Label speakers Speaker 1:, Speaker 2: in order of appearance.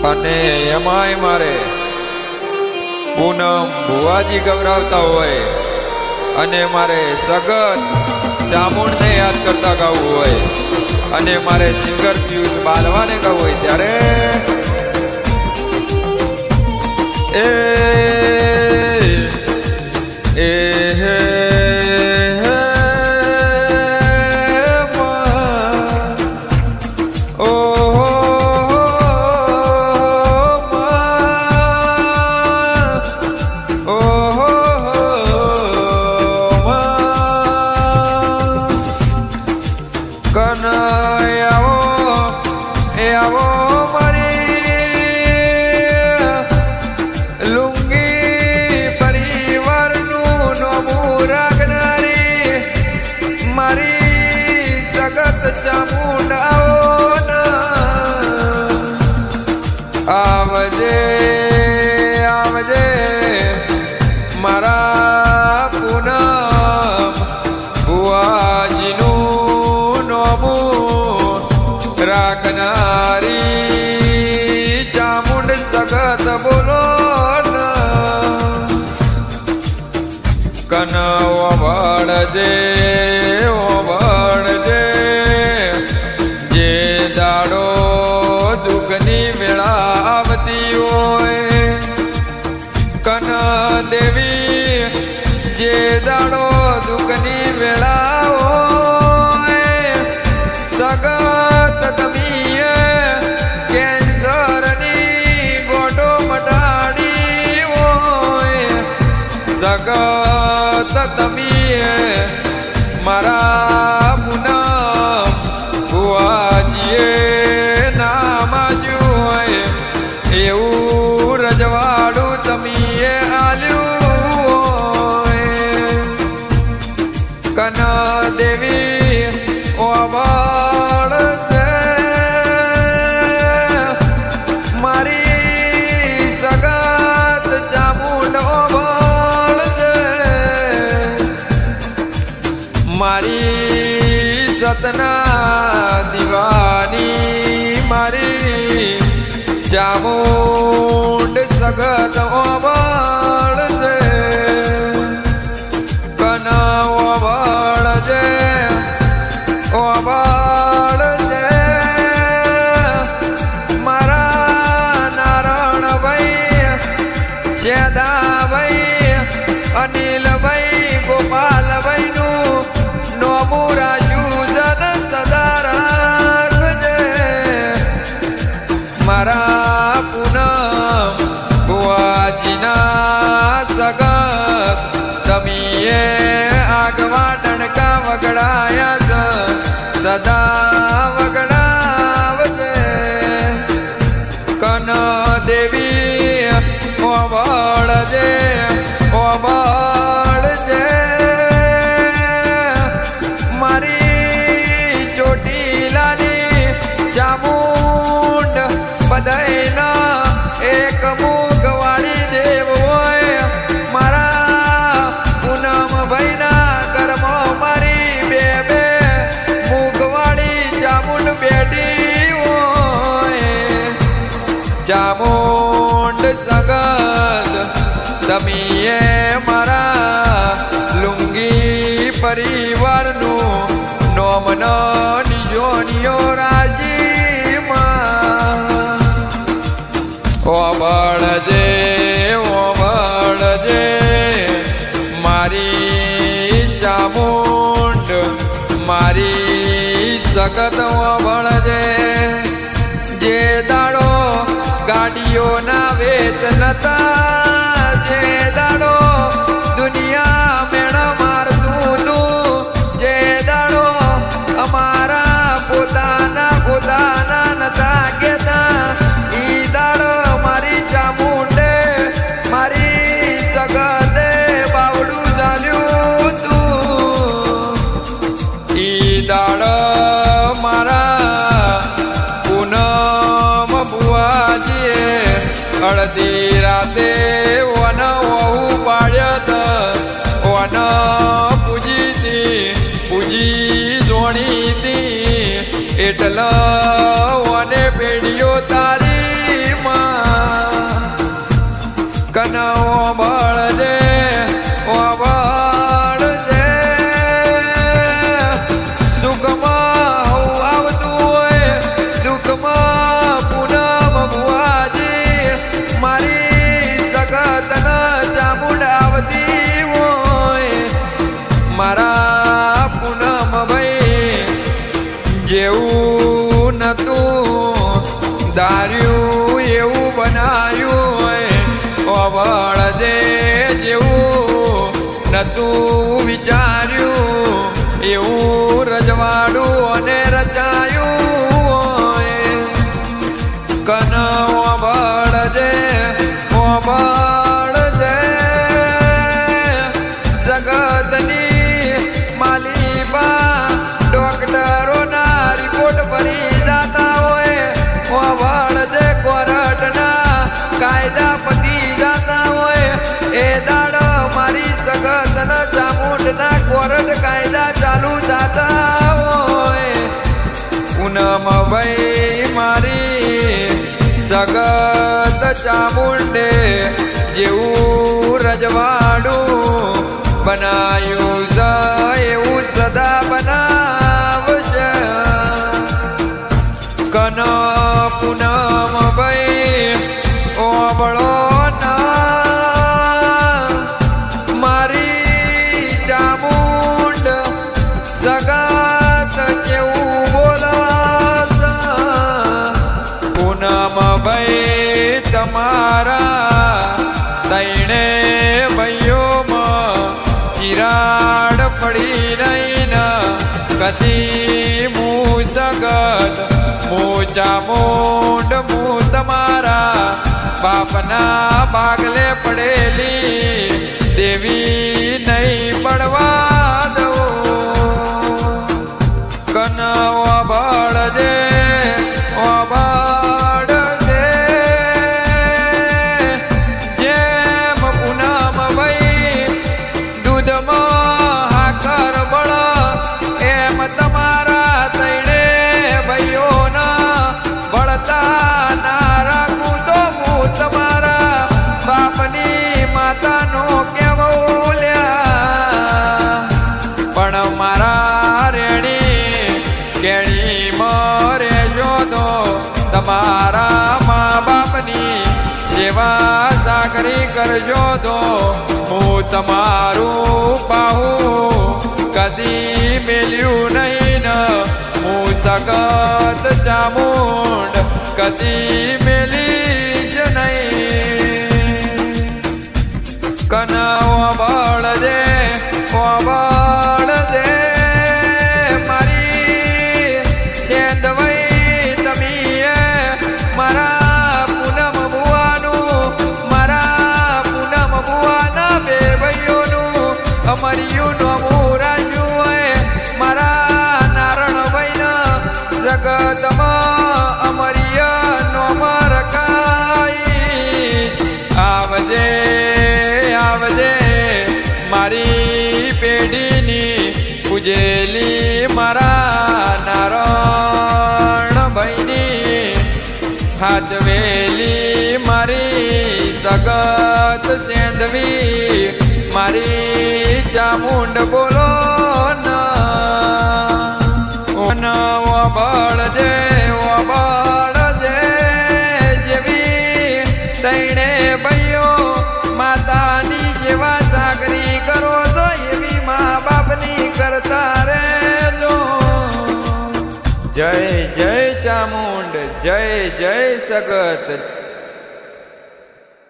Speaker 1: અને એમાંય મારે પૂનમ ભુવાજી ગવરાવતા હોય અને મારે સગન ચામુંડને યાદ કરતા ગાવું હોય અને મારે સિંગર પિયુષ બાલવાને ગાવું હોય ત્યારે એ કુંડ સગત ઓવા ચામુંડ સગત તમે મારા લુંગી પરિવારનું નોમન એટલા અને પેઢીઓ તારી બનાયું એવું બનાયું અવળ દે જેવું નતું વિચાર્યું એવું રજવાડું અને રચાય કોર્ટના કોર્ટ કાયદા ચાલુ જાતા હોય. પૂનમ ભાઈ મારી સગત ચામુંડે જેવું રજવાડું બનાયું ઊંચા મોઢ મું તમારા બાપના ભાગલે પડેલી દેવી નહીં પડવા દો કનવ બળ કરજો તો હું તમારું બાહું કદી મેલ્યું નહીં ન. હું સગત ચામુંડ કદી સાચવેલી મારી સગત સેંધવી મારી ચામુંડ બોલો જય સગત.